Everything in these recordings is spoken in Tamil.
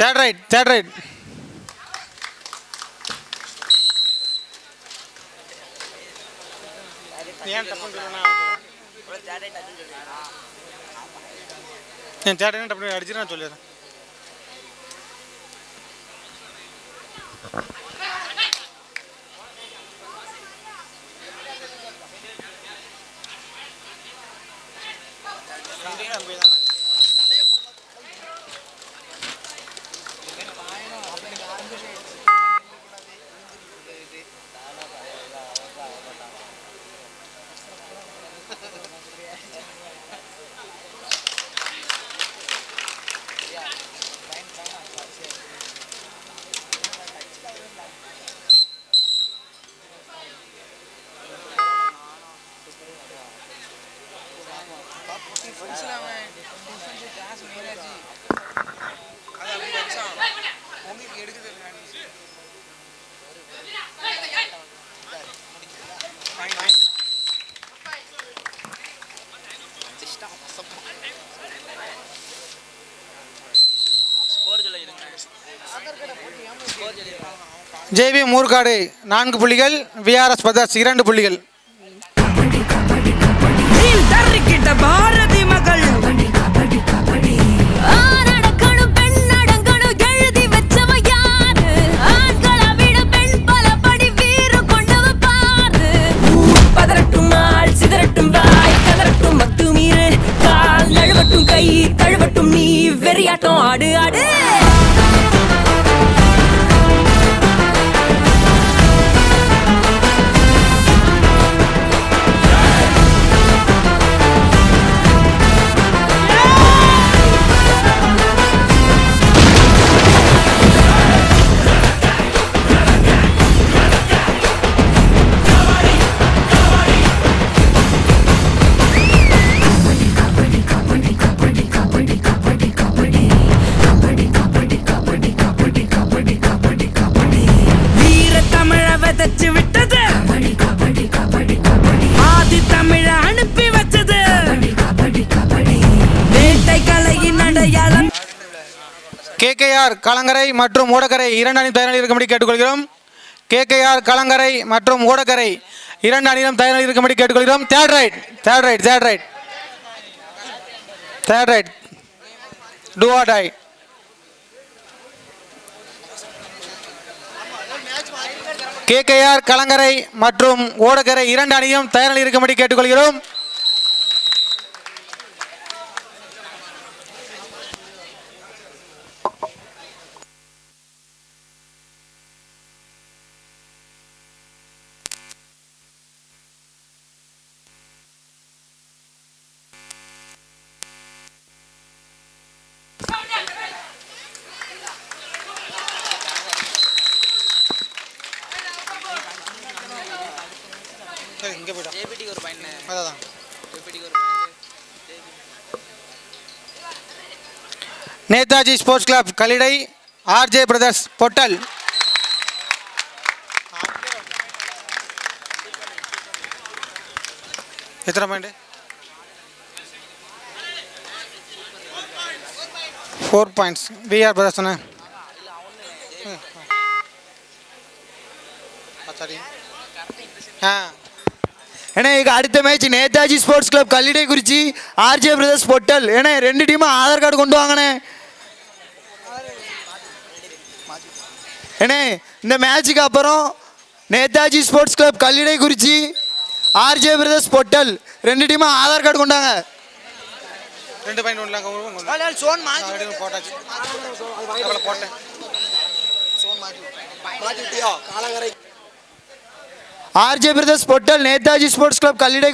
தேர்ட் ரைட் தேர்ட் ரைட் ஏன் தேர்ட் ரைட் அடிச்சுட்டு நான் சொல்லிடுறேன். ஜேபி மூர்காடு நான்கு புள்ளிகள் விஆர்எஸ் பதாஸ் இரண்டு புள்ளிகள். கேகேஆர் கலங்கரை மற்றும் ஓடக்கரை இரண்டு அணி தயாரில் இருக்கும்படி கேட்டுக்கொள்கிறோம். கேகேஆர் கலங்கரை மற்றும் ஓடக்கரை இரண்டு அணியிலும் தயாரில் இருக்கும்படி கேட்டுக்கொள்கிறோம். Third raid third raid third raid. Third raid. Do or die. KKR கலங்கரை மற்றும் ஓடக்கரை இரண்டு அணியும் தயாரில் இருக்கும்படி கேட்டுக்கொள்கிறோம் சரி இங்கே போய்ட்டா ஜேபிடிக்கு ஒரு பாயிண்ட் அதான் ஜேபிடிக்கு ஒரு point Netaji sports club Kallidai RJ brothers Pottal. எத்தனை point four points VR brothers தானே? சரி ஆ ஏன்னா இங்க அடுத்த match Netaji sports club Kallidaikurichi RJ brothers Pottal. ஏன்னா ரெண்டு டீமும் ஆதார் கார்டு கொண்டு வாங்கண்ணே ஏண்ணே இந்த மேட்சுக்கு அப்புறம் Netaji sports club Kallidaikurichi RJ brothers Pottal ரெண்டு டீமும் ஆதார் கார்டு கொண்டாங்க. ரெண்டு பாயிண்ட் ஒன்றுலாம் சோன் போட்டாச்சு. அவ்வளோ போட்டேன். RJ brothers Pottal Netaji sports club Kallidai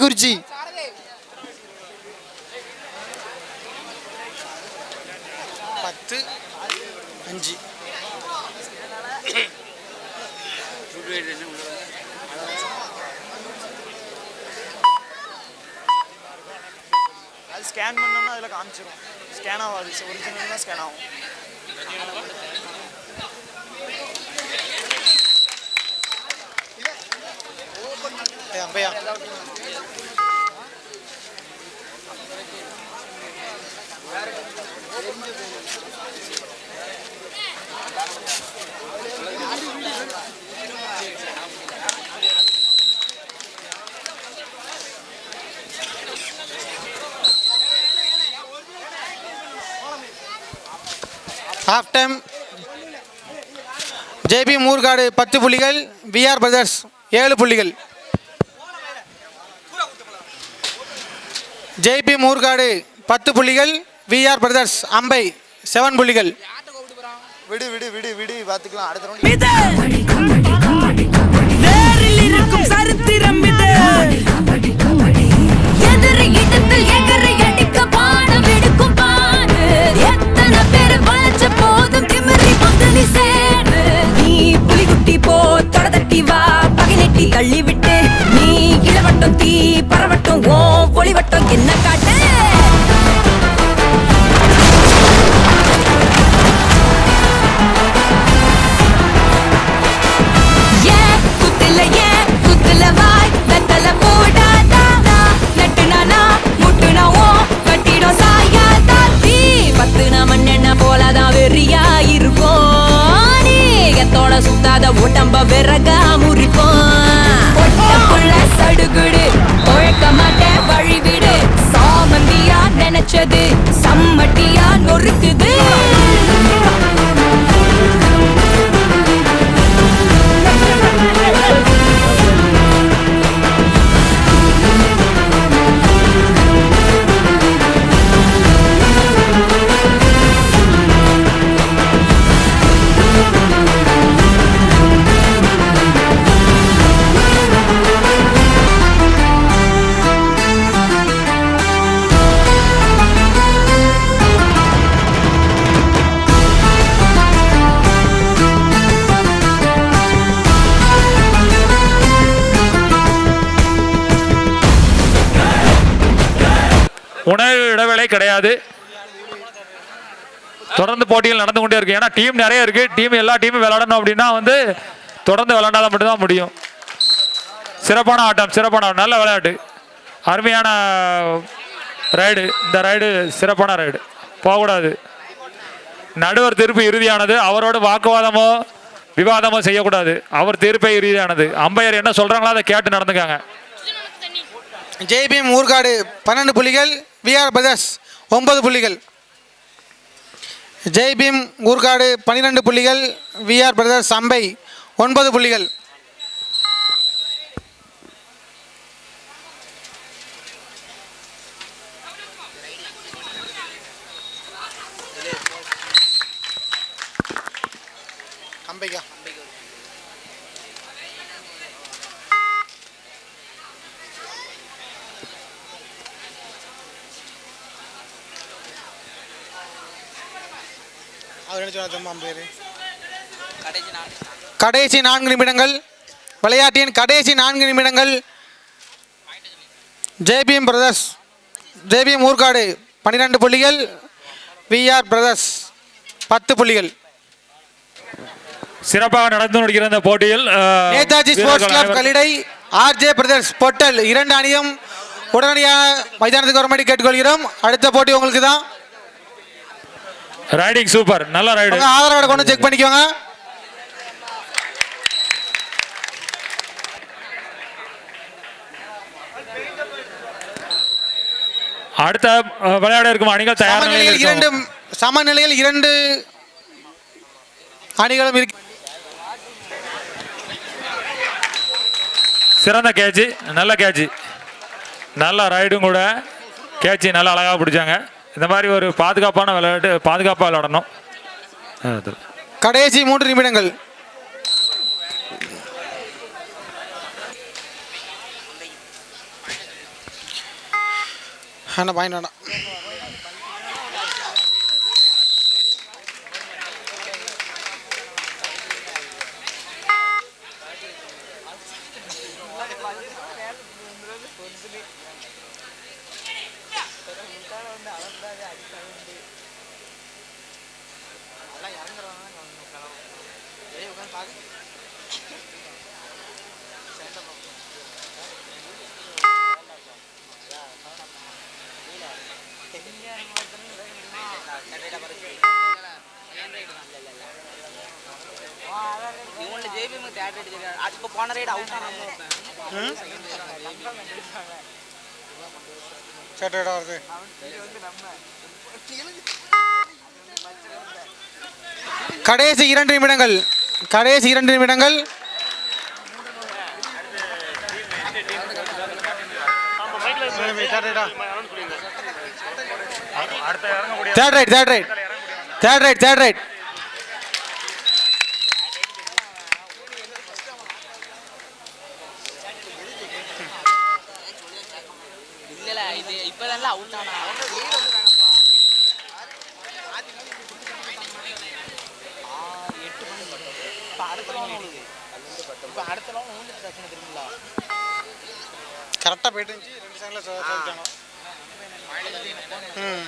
ஏய், ஹாஃப் டைம் ஜேபி மூர்காடு பத்து புள்ளிகள் விஆர் பிரதர்ஸ் ஏழு புள்ளிகள். ஜேபி மூர்காடு பத்து புள்ளிகள் விஆர் பிரதர்ஸ் அம்பை செவன் புள்ளிகள். விடு விடு விடு விடு பார்த்துக்கலாம். அடுத்த çede கிடையாது தொடர்ந்து போட்டிகள் நடந்து கொண்டே இருக்கு. ஏன்னா டீம் நிறைய இருக்கு. டீம் எல்லா டீமும் விளையாடணும் அப்படின்னா வந்து தொடர்ந்து விளையாண்டாதான் மட்டும்தான் முடியும். சிறப்பான ஆட்டம் சிறப்பான நல்ல விளையாட்டு. அருமையான ரைடு இந்த ரைடு சிறப்பான ரைடு போகக்கூடாது. நடுவர் தீர்ப்பு இறுதியானது. அவரோட வாக்குவாதமோ விவாதமோ செய்யக்கூடாது. அவர் தீர்ப்பே இறுதியானது. அம்பையர் என்ன சொல்றாங்களோ அதை கேட்டு நடந்துக்காங்க. ஜேபி ஊர்காடு பன்னெண்டு புள்ளிகள். விஆர் பிரதர்ஸ் ஒன்பது புள்ளிகள். ஜெய்பீம் ஊர்காடு பன்னிரெண்டு புள்ளிகள். விஆர் பிரதர்ஸ் அம்பை ஒன்பது புள்ளிகள். கடைசி நான்கு நிமிடங்கள். விளையாட்டின் கடைசி நான்கு நிமிடங்கள். JBM brothers. ஜேபிஎம் ஊர்காடு. பன்னிரெண்டு புள்ளிகள். VR brothers. பத்து புள்ளிகள். சிறப்பாக நடந்து இந்த போட்டியில் Netaji sports club Kalidai RJ brothers Pottal இரண்டு அணியும் உடனடியாக மைதானத்துக்கு வரும்படி கேட்டுக்கொள்கிறோம். அடுத்த போட்டி உங்களுக்கு தான் ரைடிங் சூப்பர் நல்ல ரைடு ஆதார் கார்டை கொண்டு செக் பண்ணிக்கோங்க. அடுத்த விளையாட இருக்கும் அணிகள் தயார் நிலையில் இரண்டு. சமநிலையில் இரண்டு அணிகளும் இருக்கு. சிறந்த கேட்ச் நல்ல கேட்ச் நல்ல ரைடும் கூட. கேட்ச் நல்லா அழகாக பிடிச்சாங்க. இந்த மாதிரி ஒரு பாதுகாப்பான விளையாட்டு பாதுகாப்பாக விளையாடணும். கடைசி மூன்று நிமிடங்கள். அண்ணா பாயிண்ட் வேண்டாம் இவன்ல ஜேபிஎம் தேட்டர் அடிச்சிருக்காரு அது இப்போ போன ரைடு அவுட் ஆனாம சட்டடா வருது கடைசி இரண்டு நிமிடங்கள். கடைசி இரண்டு நிமிடங்கள். Third raid third raid third raid third raid இப்பதான் அவுட் ஆனா. கரெக்டாக போயிட்டு இருந்துச்சு ரெண்டு செகண்டில் சொல்லிட்டாங்க ம்.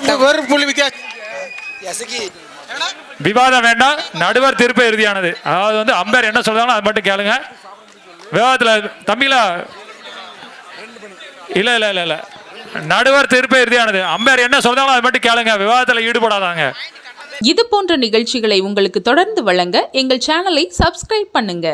இந்த ஒரு புள்ளி வித்தியாசம் விவாதம் வேண்டாம். நடுவர் தீர்ப்பு இறுதியானது. அதாவது வந்து அம்பேர் என்ன சொல்றாங்களோ அது மட்டும் கேளுங்க. விவாதத்தில் தம்பிங்களா? இல்ல இல்ல இல்ல இல்ல. நடுவர் தீர்ப்பு இறுதியானது. அம்பேர் என்ன சொல்றாங்களோ அது மட்டும் கேளுங்க. விவாதத்தில் ஈடுபடாதாங்க. இது போன்ற நிகழ்ச்சிகளை உங்களுக்கு தொடர்ந்து வழங்க எங்கள் சேனலை சப்ஸ்கிரைப் பண்ணுங்க.